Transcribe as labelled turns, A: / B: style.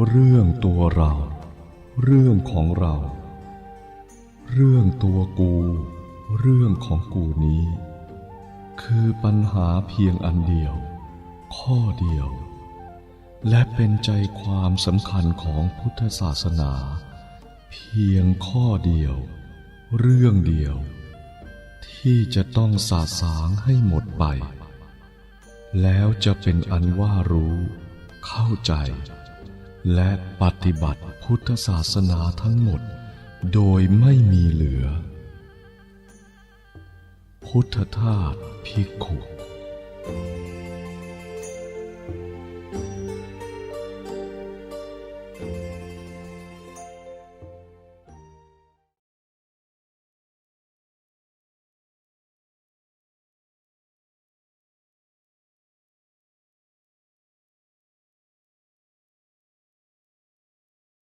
A: เรื่องตัวเรา เรื่องของเรา เรื่องตัวกู เรื่องของกูนี้ คือปัญหาเพียงอันเดียว ข้อเดียว และเป็นใจความสำคัญของพุทธศาสนา เพียงข้อเดียว เรื่องเดียว ที่จะต้องสาสางให้หมดไป แล้วจะเป็นอันว่ารู้ เข้าใจ และปฏิบัติพุทธศาสนาทั้งหมด โดยไม่มีเหลือ พุทธทาสภิกขุ